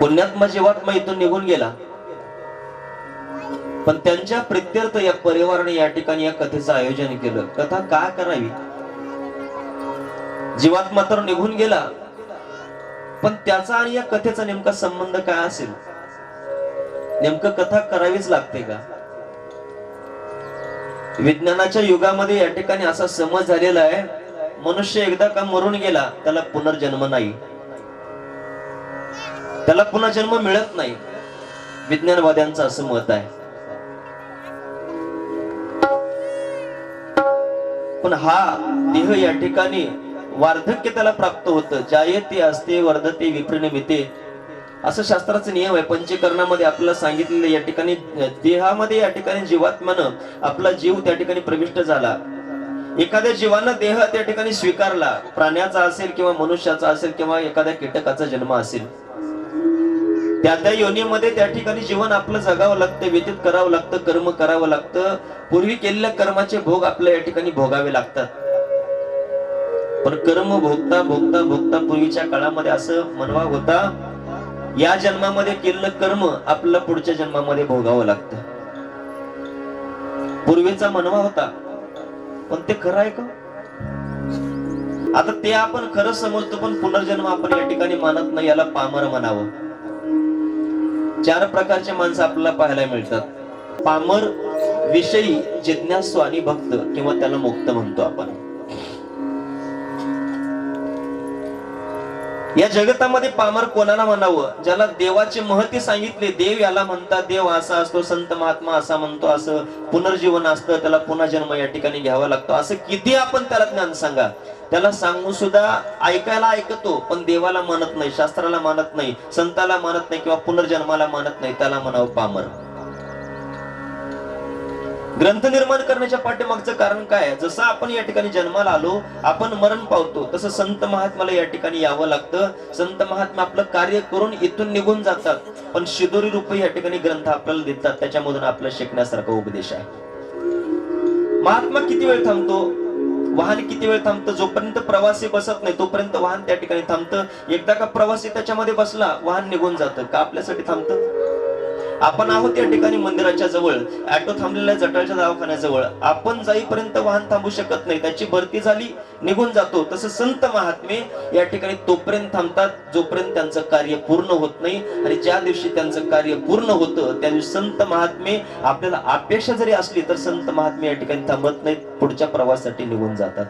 पुण्यात्मा जीवात्मा इथून निघून गेला पण त्यांच्या प्रित्यर्थ या परिवाराने या ठिकाणी या कथेचं आयोजन केलं. कथा का करावी? जीवात्मा तर निघून गेला पण त्याचा आणि या कथेचा नेमका संबंध काय असेल? नेमकं कथा करावीच लागते का? विज्ञानाच्या युगामध्ये या ठिकाणी असा समज झालेला आहे मनुष्य एकदा का मरून गेला त्याला पुनर्जन्म नाही. त्याला पुन्हा जन्म मिळत नाही. विज्ञानवाद्यांचं असं मत आहे. पण हा देह या ठिकाणी वार्धक्य त्याला प्राप्त होतं. जायते असते वर्धते विपरिणमिते. असं शास्त्राचा नियम आहे. पंचीकरणामध्ये आपल्याला सांगितलेलं या ठिकाणी देहामध्ये या ठिकाणी जीवात्मानं आपला जीव त्या ठिकाणी प्रविष्ट झाला. एखाद्या जीवानं देह त्या ठिकाणी स्वीकारला. प्राण्याचा असेल किंवा मनुष्याचा असेल किंवा एखाद्या कीटकाचा जन्म असेल. त्या त्या योनीमध्ये त्या ठिकाणी जीवन आपलं जगावं लागतं व्यतीत करावं लागतं कर्म करावं लागतं. पूर्वी केलेल्या कर्माचे भोग आपल्या या ठिकाणी भोगावे लागतात. पण कर्म भोगता भोगता भोगता पूर्वीच्या काळामध्ये असं मनवा होता या जन्मामध्ये केलेलं कर्म आपल्याला पुढच्या जन्मामध्ये भोगावं लागतं. पूर्वीचा मनवा होता पण ते खरं आहे का? आता ते आपण खरं समजतो पण पुनर्जन्म आपण या ठिकाणी मानत नाही याला पामर म्हणावं. चार प्रकारचे माणसं आपल्याला पाहायला मिळतात. पामर विषयी जिज्ञासू आणि भक्त किंवा त्याला मुक्त म्हणतो आपण. या जगतामध्ये पामर कोणाला म्हणावं? ज्याला देवाचे महती सांगितले देव याला म्हणतात देव असा असतो संत महात्मा असा म्हणतो असं पुनर्जीवन असतं त्याला पुन्हा जन्म या ठिकाणी घ्यावा लागतो. असं किती आपण त्याला ज्ञान सांगा? त्याला सांगून सुद्धा ऐकायला ऐकतो पण देवाला मानत नाही शास्त्राला मानत नाही संताला मानत नाही किंवा पुनर्जन्माला मानत नाही त्याला म्हणावं पामर. ग्रंथ निर्माण करण्याच्या पाठीमागचं कारण काय जसं आपण या ठिकाणी जन्माला आलो आपण मरण पावतो तसं संत महात्माला या ठिकाणी यावं लागतं. संत महात्मा आपलं कार्य करून इथून निघून जातात. पण शिदोरी रूप या ठिकाणी ग्रंथ आपल्याला देतात. त्याच्यामधून आपलं शिकण्यासारखा उपदेश आहे. महात्मा किती वेळ थांबतो? वाहन किती वेळ थांबतं? जोपर्यंत प्रवासी बसत नाही तोपर्यंत वाहन त्या ठिकाणी थांबतं. एकदा का प्रवासी त्याच्यामध्ये बसला वाहन निघून जातं. का आपल्यासाठी थांबतं? आपण आहोत या ठिकाणी मंदिराच्या जवळ ऑटो थांबलेल्या आहे जटाच्या दवाखान्याजवळ. आपण जाईपर्यंत वाहन थांबू शकत नाही. त्याची भरती झाली निघून जातो. तसं संत महात्मे या ठिकाणी तोपर्यंत थांबतात जोपर्यंत त्यांचं कार्य पूर्ण होत नाही. आणि ज्या दिवशी त्यांचं कार्य पूर्ण होतं त्या दिवशी संत महात्मे आपल्याला अपेक्षा जरी असली तर संत महात्मे या ठिकाणी थांबत नाहीत. पुढच्या प्रवासासाठी निघून जातात.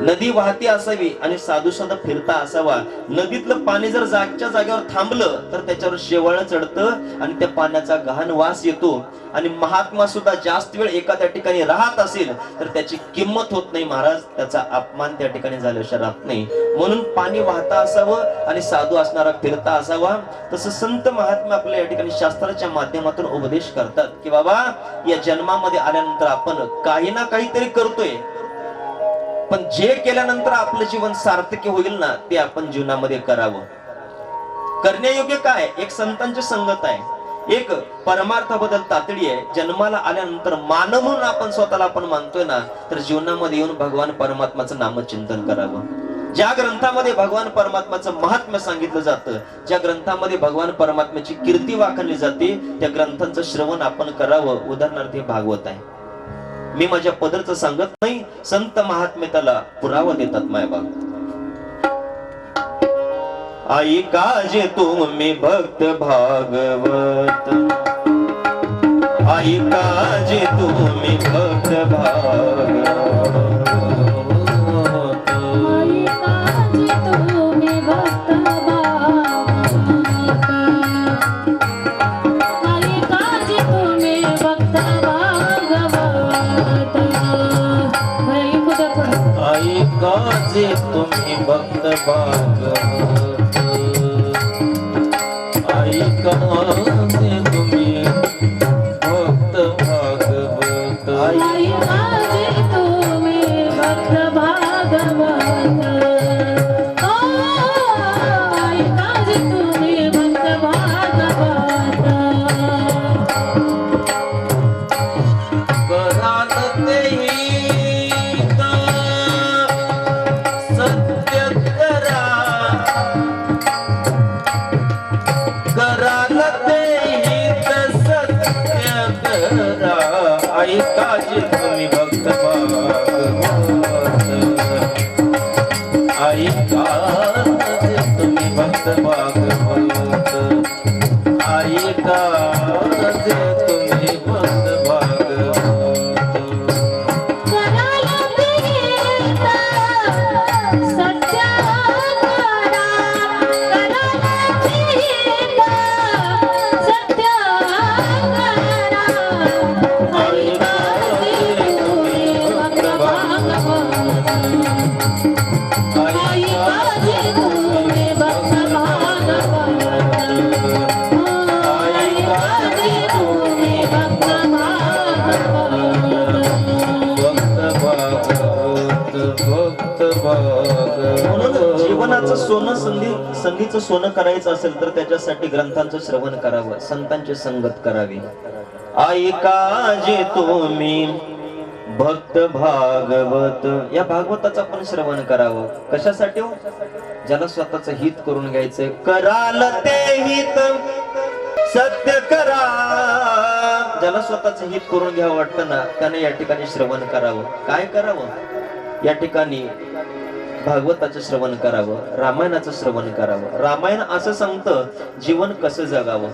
नदी वाहती असावी आणि साधू साधा फिरता असावा. नदीतलं पाणी जर जागच्या जागेवर थांबलं तर त्याच्यावर शेवाळ चढतं आणि त्या पाण्याचा गहन वास येतो. आणि महात्मा सुद्धा जास्त वेळ एका त्या ठिकाणी राहत असेल तर त्याची किंमत होत नाही महाराज. त्याचा अपमान त्या ठिकाणी झाल्याशिवाय राहत नाही. म्हणून पाणी वाहता असावं आणि साधू असणारा फिरता असावा. तसं संत महात्मा आपल्या या ठिकाणी शास्त्राच्या माध्यमातून उपदेश करतात की बाबा या जन्मामध्ये आल्यानंतर आपण काही ना काहीतरी करतोय. पण जे केल्यानंतर आपलं जीवन सार्थकी होईल ना ते आपण जीवनामध्ये करावं. करण्यायोग्य काय? एक संतांची संगत आहे. एक परमार्थाबद्दल तातडी आहे. जन्माला आल्यानंतर मानव म्हणून आपण स्वतःला आपण मानतोय ना तर जीवनामध्ये येऊन भगवान परमात्माचं नामचिंतन करावं. ज्या ग्रंथामध्ये भगवान परमात्माचं महात्म्य सांगितलं जातं ज्या ग्रंथामध्ये भगवान परमात्म्याची कीर्ती वाखणली जाते त्या ग्रंथांचं श्रवण आपण करावं. उदाहरणार्थ हे भागवत आहे. मी माझ्या पदरचं सांगत नाही. संत महात्मे त्याला पुरावा देतात मायबाप आई काजे तुम्ही भक्त भागवत. आई काजे तुम्ही भक्त भागवत. भक्त Deus. सोनं संधी संधीचं सोनं करायचं असेल तर त्याच्यासाठी ग्रंथांचं श्रवण करावं संतांची संगत करावी. ऐका जे तुम्ही भक्त भागवत. या भागवताचं आपण श्रवण करावं. कशासाठी हो? ज्याला स्वतःच हित करून घ्यायचंय. कराल ते हित सत्य करा. ज्याला स्वतःच हित करून घ्यावं वाटतं ना त्याने या ठिकाणी श्रवण करावं. काय करावं? या ठिकाणी भागवताचं श्रवण करावं रामायणाचं श्रवण करावं. रामायण असं सांगतं जीवन कसं जगावं?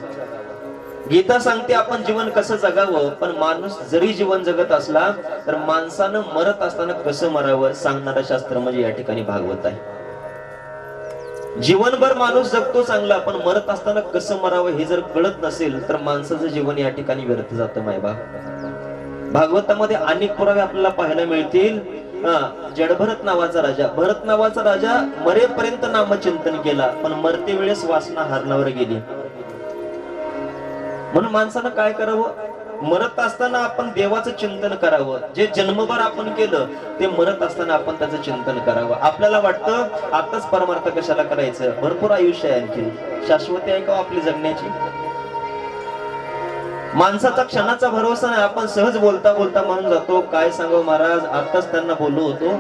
गीता सांगते आपण जीवन कसं जगावं? पण माणूस जरी जीवन जगत असला तर माणसानं मरत असताना कसं मरावं? सांगणारं शास्त्र म्हणजे या ठिकाणी भागवत आहे. जीवनभर माणूस जगतो चांगला पण मरत असताना कसं मरावं हे जर कळत नसेल तर माणसाचं जीवन या ठिकाणी व्यर्थ जातं मायबा भागवतामध्ये अनेक पुरावे आपल्याला पाहायला मिळतील. जडभरत नावाचा राजा. भरत नावाचा राजा मरेपर्यंत नामचिंतन केला पण मरते वेळेस वासना हरणावर गेली. म्हणून माणसानं काय करावं? मरत असताना आपण देवाचं चिंतन करावं. जे जन्मभर आपण केलं ते मरत असताना आपण त्याचं चिंतन करावं. आपल्याला वाटतं आताच परमार्थ कशाला करायचं? भरपूर आयुष्य आहे आणखी शाश्वती आहे का हो आपली जगण्याची? माणसाचा क्षणाचा भरोसा नाही. आपण सहज बोलता बोलता म्हणून जातो काय सांगू महाराज? आताच त्यांना बोललो होतो.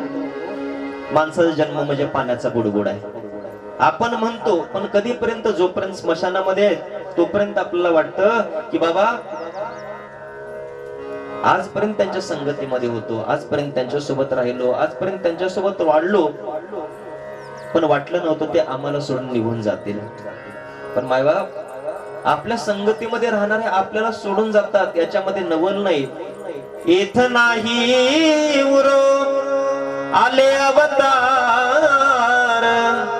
माणसाचा जन्म म्हणजे पाण्याचा गुडगुड आहे. आपण म्हणतो पण कधीपर्यंत? जोपर्यंत स्मशानामध्ये तोपर्यंत आपल्याला वाटतं की बाबा आजपर्यंत त्यांच्या संगतीमध्ये होतो आजपर्यंत त्यांच्यासोबत राहिलो आजपर्यंत त्यांच्यासोबत वाढलो. पण वाटलं नव्हतं ते आम्हाला सोडून निघून जातील. पण मायबाप आपल्या संगतीमध्ये राहणारे आपल्याला सोडून जातात याच्यामध्ये नवल नाही. येथ नाही उरो आले अवतार.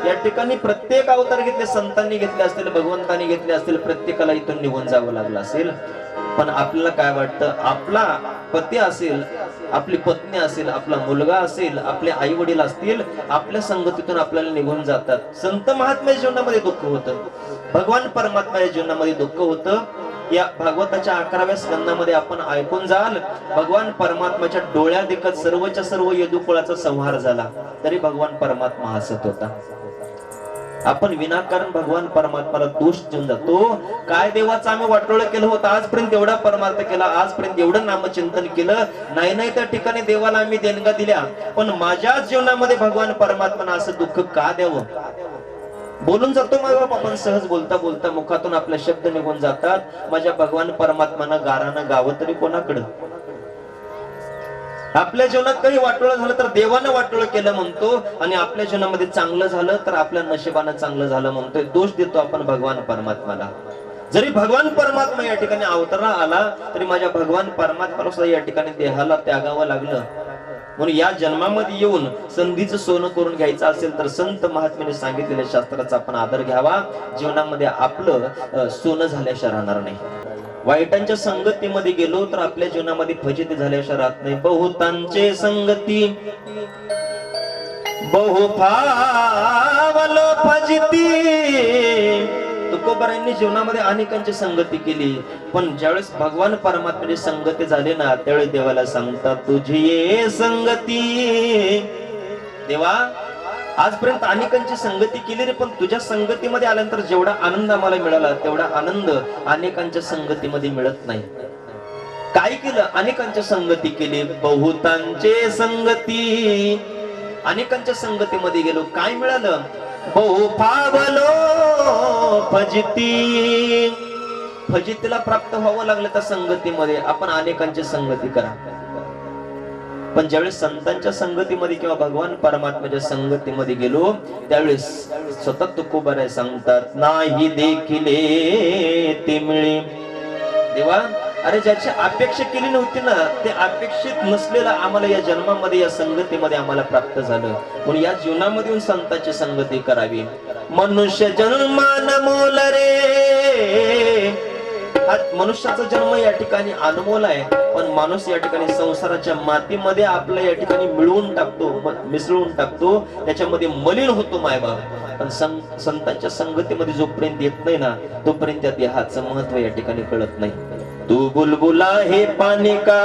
या ठिकाणी प्रत्येक अवतार घेतले संतांनी घेतले असतील भगवंतांनी घेतले असतील प्रत्येकाला इथून निघून जावं लागलं असेल. पण आपल्याला काय वाटतं आपला पती असेल आपली पत्नी असेल आपला मुलगा असेल आपले आई वडील असतील आपल्या संगतीतून आपल्याला निघून जातात. संत महात्म्याच्या जीवनामध्ये दुःख होतं. भगवान परमात्म्याच्या जीवनामध्ये दुःख होतं. या भागवताच्या अकराव्या स्कंदामध्ये आपण ऐकून जाल भगवान परमात्माच्या डोळ्या देखत सर्वच्या सर्व यदुकुळाचा संहार झाला. तरी भगवान परमात्मा हसत होता. आपण विनाकारण भगवान परमात्माला दोष देऊन जातो. काय देवाचं आम्ही वाटोळ केलं होतं आजपर्यंत एवढा परमार्थ केला आजपर्यंत एवढं नामचिंतन केलं. नाही नाही त्या ठिकाणी देवाला आम्ही देणगा दिल्या. पण माझ्या जीवनामध्ये भगवान परमात्मा असं दुःख का द्यावं? बोलून जातो मग बाप आपण सहज बोलता बोलता मुखातून आपले शब्द निघून जातात. माझ्या भगवान परमात्मानं गारानं गावं तरी कोणाकडं? आपल्या जीवनात काही वाटोळ झालं तर देवानं वाटोळ केलं म्हणतो आणि आपल्या जीवनामध्ये चांगलं झालं तर आपल्या नशिबानं चांगलं झालं म्हणतोय. दोष देतो आपण भगवान परमात्माला. जरी भगवान परमात्मा या ठिकाणी अवतरा आला तरी माझ्या भगवान परमात्माला सुद्धा या ठिकाणी देहाला त्यागावं लागलं. म्हणून या जन्मामध्ये येऊन संधीचं सोनं करून घ्यायचं असेल तर संत महात्म्याने सांगितलेल्या शास्त्राचा आपण आदर घ्यावा. जीवनामध्ये आपलं सोनं झाल्याशिवाय राहणार नाही. वाईटांच्या संगतीमध्ये गेलो तर आपल्या जीवनामध्ये फजिती झाल्याशिवाय राहत नाही. बहुतांचे संगती. बहु फावलो फजिती. तुकोबरांनी जीवनामध्ये अनेकांची संगती केली. पण ज्यावेळेस भगवान परमात्म्याची संगती झाली ना त्यावेळेस देवाला सांगतात तुझी संगती. देवा आजपर्यंत अनेकांची संगती केली रे पण तुझ्या संगतीमध्ये आल्यानंतर जेवढा आनंद आम्हाला मिळाला तेवढा आनंद अनेकांच्या संगतीमध्ये मिळत नाही. काय केलं? अनेकांच्या संगती केली. बहुतांचे संगती. अनेकांच्या संगतीमध्ये गेलो. काय मिळालं? बहु फावलो फजिती. फजितीला प्राप्त व्हावं लागलं त्या संगतीमध्ये. आपण अनेकांची संगती करा. पण ज्यावेळेस संतांच्या संगतीमध्ये किंवा भगवान परमात्म्याच्या संगतीमध्ये गेलो त्यावेळेस स्वतः तुकोबाराय सांगतात नाही देखील ते मिळे. देवा अरे ज्याची अपेक्षा केली नव्हती ना ते अपेक्षित नसलेलं आम्हाला या जन्मामध्ये या संगतीमध्ये आम्हाला प्राप्त झालं. म्हणून या जीवनामध्ये येऊन संतांची संगती करावी. मनुष्य जन्मान मोल रे. हा मनुष्याचा जन्म या ठिकाणी अनमोल आहे पण माणूस या ठिकाणी संसाराच्या मातीमध्ये आपलं या ठिकाणी मिळवून टाकतो मिसळून टाकतो त्याच्यामध्ये मलिन होतो मायबाप. पण संतांच्या संगतीमध्ये जोपर्यंत येत नाही ना तोपर्यंत त्या देहाचं महत्त्व या ठिकाणी कळत नाही. तू बुलबुला हे पाणी का?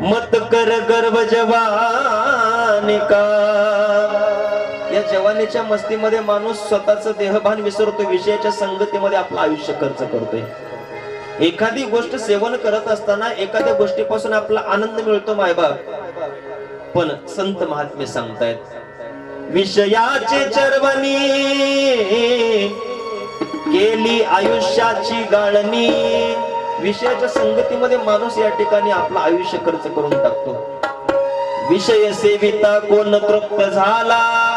मत कर गर्भ जवानी का? या जवानीच्या मस्तीमध्ये माणूस स्वतःचं देहभान विसरतो विषयाच्या संगतीमध्ये आपलं आयुष्य खर्च करतोय. एखादी गोष्ट सेवन करत असताना एखाद्या गोष्टीपासून आपला आनंद मिळतो मायबाप. पण संत महात्मे सांगतायत विषयाचे चरवणी केली आयुष्याची गाळणी. विषयाच्या संगतीमध्ये माणूस या ठिकाणी आपलं आयुष्य खर्च करून टाकतो. विषय सेविता कोण तृप्त झाला?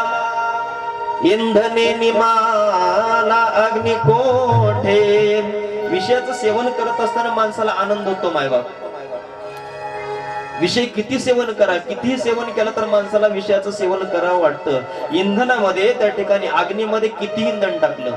इंधने निमाला अग्नि कोठे? विषयाचं सेवन करत असताना माणसाला आनंद होतो मायबाप विषय किती सेवन करा कितीही सेवन केलं तर माणसाला विषयाचं सेवन करावं वाटतं. इंधनामध्ये त्या ठिकाणी अग्नीमध्ये किती इंधन टाकलं?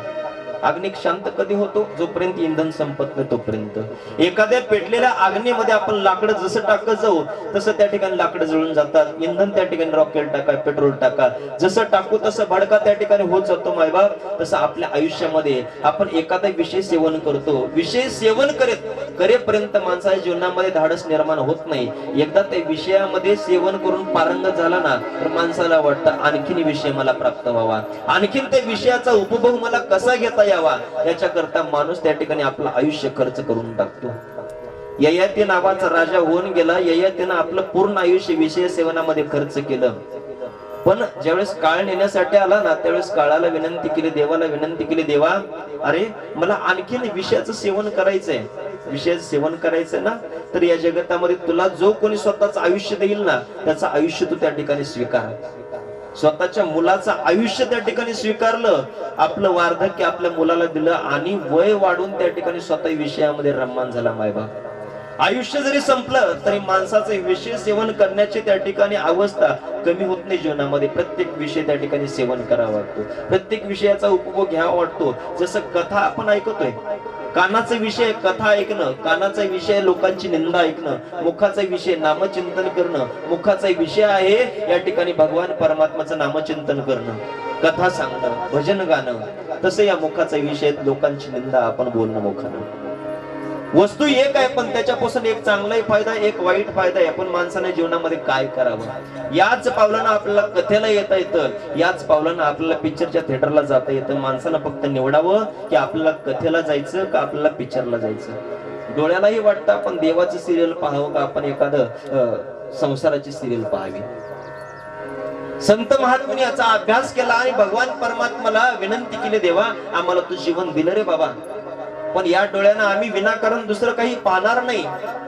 अग्निक शांत कधी होतो? जोपर्यंत इंधन संपत नाही तोपर्यंत. एखाद्या पेटलेल्या अग्नीमध्ये आपण लाकडं जसं टाकत जाऊ तसं त्या ठिकाणी लाकडं जळून जातात. इंधन त्या ठिकाणी रॉकेल टाका पेट्रोल टाका जसं टाकू तसं भडका त्या ठिकाणी होत जातो मायबाप तसं आपल्या आयुष्यामध्ये आपण एखादा विषय सेवन करतो. विषय सेवन करत करेपर्यंत माणसाच्या जीवनामध्ये धाडस निर्माण होत नाही. एकदा त्या विषयामध्ये सेवन करून पारंगत झाला ना तर माणसाला वाटतं आणखीन विषय मला प्राप्त व्हावा. आणखीन त्या विषयाचा उपभोग मला कसा घेता यावा. याच्याकरता माणूस त्या ठिकाणी आपलं आयुष्य खर्च करून टाकतो. ययाती नावाचा राजा होऊन गेला. ययातीनं आपलं पूर्ण आयुष्य विषय सेवनामध्ये खर्च केलं. पण ज्यावेळेस काळ नेण्यासाठी आला ना त्यावेळेस काळाला विनंती केली देवाला विनंती केली देवा अरे मला आणखीन विषयाचं सेवन करायचंय. विषयाचं सेवन करायचंय ना तर या जगतामध्ये तुला जो कोणी स्वतःच आयुष्य देईल ना त्याचं आयुष्य तू त्या ठिकाणी स्वीकार. स्वतःच्या मुलाचं आयुष्य त्या ठिकाणी स्वीकारलं आपलं वार्धक्य आपल्या मुलाला दिलं आणि वय वाढून त्या ठिकाणी स्वतः विषयामध्ये रममान झाला मायबाप. आयुष्य जरी संपलं तरी माणसाचे विषय सेवन करण्याची त्या ठिकाणी अवस्था कमी होत नाही जीवनामध्ये. प्रत्येक विषय त्या ठिकाणी सेवन करावा वाटतो प्रत्येक विषयाचा उपभोग घ्यावा वाटतो. जसं कथा आपण ऐकतोय कानाचा विषय कथा ऐकणं कानाचा विषय लोकांची निंदा ऐकणं मुखाचा विषय नामचिंतन करणं मुखाचा विषय आहे या ठिकाणी भगवान परमात्माचं नामचिंतन करणं. कथा सांगणं भजन गाणं तसं या मुखाचा विषय लोकांची निंदा आपण बोलणं मुखानं. वस्तू एक आहे पण त्याच्यापासून एक चांगलाही फायदा एक वाईट फायदा आहे. पण माणसाने जीवनामध्ये काय करावं? याच पावलानं आपल्याला कथेला येता येतं. याच पावलानं आपल्याला पिक्चरच्या थिएटरला जाता येतं. माणसानं फक्त निवडावं की आपल्याला कथेला जायचं का आपल्याला पिक्चरला जायचं? डोळ्यालाही वाटतं आपण देवाचं सिरियल पाहावं का आपण एखादं संसाराची सिरियल पाहावी? संत महात्माने याचा अभ्यास केला आणि भगवान परमात्माला विनंती केली देवा आम्हाला तू जीवन दिलं रे बाबा. पण या डोळ्यानं आम्ही विनाकारण दुसरं काही पाहणार नाही.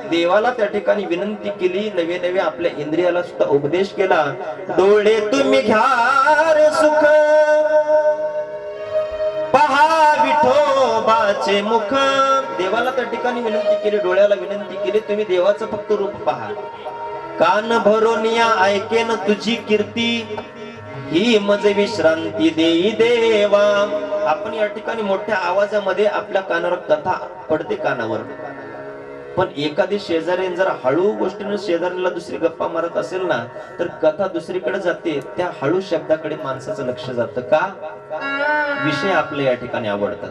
देवाला त्या ठिकाणी विनंती केली नवे नवे आपल्या इंद्रियाला सुद्धा उपदेश केला. डोळे तुम्ही घ्या रे सुख. पहा विठोबाचे मुख. देवाला त्या ठिकाणी विनंती केली डोळ्याला विनंती केली तुम्ही देवाचं फक्त रूप पहा. कान भरून या ऐकेन तुझी कीर्ती. ही मज विश्रांती देई देवा. आपण या ठिकाणी मोठ्या आवाजामध्ये आपल्या कानावर कथा पडते कानावर. पण एखादी शेजारी जर हळू गोष्टीने शेजारीला दुसरी गप्पा मारत असेल ना तर कथा दुसरीकडे जाते त्या हळू शब्दाकडे माणसाचं लक्ष जातं का? विषय आपले या ठिकाणी आवडतात.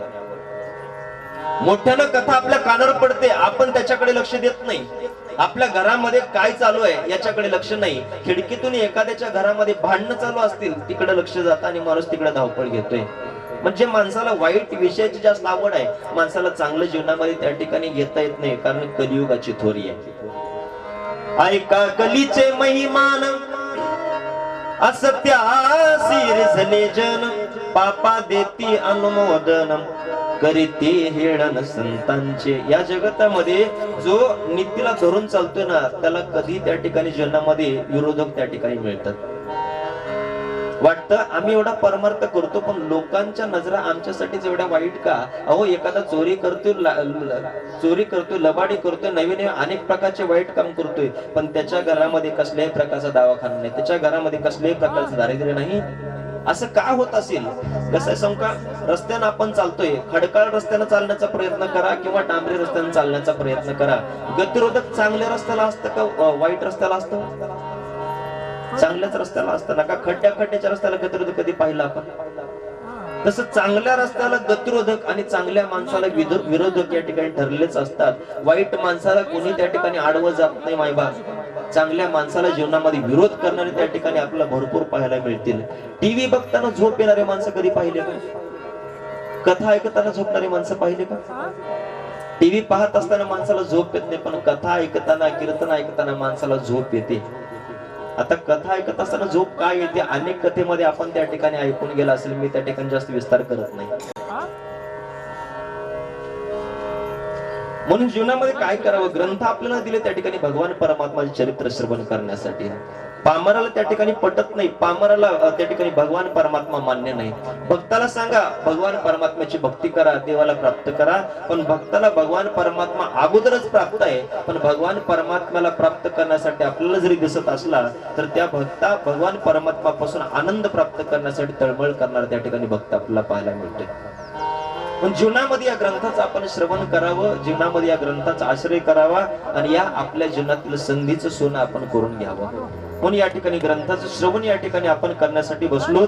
मोठ्यानं कथा आपल्या कानावर पडते आपण त्याच्याकडे लक्ष देत नाही. आपल्या घरामध्ये काय चालू आहे याच्याकडे लक्ष नाही. खिडकीतून एखाद्याच्या घरामध्ये भांडणं चालू असतील तिकडे लक्ष जातं आणि माणूस तिकडे धावपळ घेतोय. म्हणजे माणसाला वाईट विषयाची जास्त आवड आहे. माणसाला चांगलं जीवनामध्ये त्या ठिकाणी घेता येत नाही कारण कलियुगाची थोरी आहे. ऐका कलीचे महिमान असत्यासी रिझले जन पापा देती अनुमोदन करीते हेळन संतांचे. या जगतामध्ये जो नीतीला धरून चालतोय ना त्याला कधी त्या ठिकाणी जीवनामध्ये विरोधक त्या ठिकाणी मिळतात. वाटतं आम्ही एवढा परमार्थ करतो पण लोकांच्या नजरा आमच्यासाठीच एवढ्या वाईट का? अहो एखादा चोरी करतोय चोरी करतोय लबाडी करतोय नवीन अनेक प्रकारचे वाईट काम करतोय पण त्याच्या घरामध्ये कसल्याही प्रकारचा दवाखाना नाही त्याच्या घरामध्ये कसल्याही प्रकारचं दारिद्र्य नाही. असं का होत असेल? कसं आहे सांगू रस्त्यानं आपण चालतोय. खडकाळ रस्त्यानं चालण्याचा प्रयत्न करा किंवा डांबरी रस्त्यानं चालण्याचा प्रयत्न करा. गतिरोधक चांगल्या रस्त्याला असतं का वाईट रस्त्याला असतं? चांगल्याच रस्त्याला असताना का खड्ड्या खड्ड्याच्या रस्त्याला गतिरोधक कधी पाहिलं आपण? तसं चांगल्या रस्त्याला गतिरोधक आणि चांगल्या माणसाला विरोधक या ठिकाणी ठरलेच असतात. वाईट माणसाला कोणी त्या ठिकाणी आडवं जात नाही मायबा चांगल्या माणसाला जीवनामध्ये विरोध करणारे त्या ठिकाणी आपल्याला भरपूर पाहायला मिळतील. टीव्ही बघताना झोप येणारे माणसं कधी पाहिले का? कथा ऐकताना झोपणारी माणसं पाहिले का? टीव्ही पाहत असताना माणसाला झोप येत नाही पण कथा ऐकताना कीर्तन ऐकताना माणसाला झोप येते. आता कथा ऐकत असताना झोप काय येते? अनेक कथेमध्ये आपण त्या ठिकाणी ऐकून गेला असेल मी त्या ठिकाणी जास्त विस्तार करत नाही. म्हणून जीवनामध्ये काय करावं? ग्रंथ आपल्याला दिले त्या ठिकाणी भगवान परमात्माचे चरित्र श्रवण करण्यासाठी. पामराला त्या ठिकाणी पटत नाही. पामराला त्या ठिकाणी भगवान परमात्मा मान्य नाही. भक्ताला सांगा भगवान परमात्म्याची भक्ती करा देवाला प्राप्त करा. पण भक्ताला भगवान परमात्मा अगोदरच प्राप्त आहे. पण भगवान परमात्म्याला प्राप्त करण्यासाठी आपल्याला जरी दिसत असला तर त्या भक्ता भगवान परमात्मापासून आनंद प्राप्त करण्यासाठी तळमळ करणार त्या ठिकाणी भक्त आपल्याला पाहायला मिळते पण जीवनामध्ये या ग्रंथाचं आपण श्रवण करावं जीवनामध्ये या ग्रंथाचा आश्रय करावा आणि या आपल्या जीवनातील संधीचं सोनं आपण करून घ्यावं. म्हणून या ठिकाणी ग्रंथाचं श्रवण या ठिकाणी आपण करण्यासाठी बसलो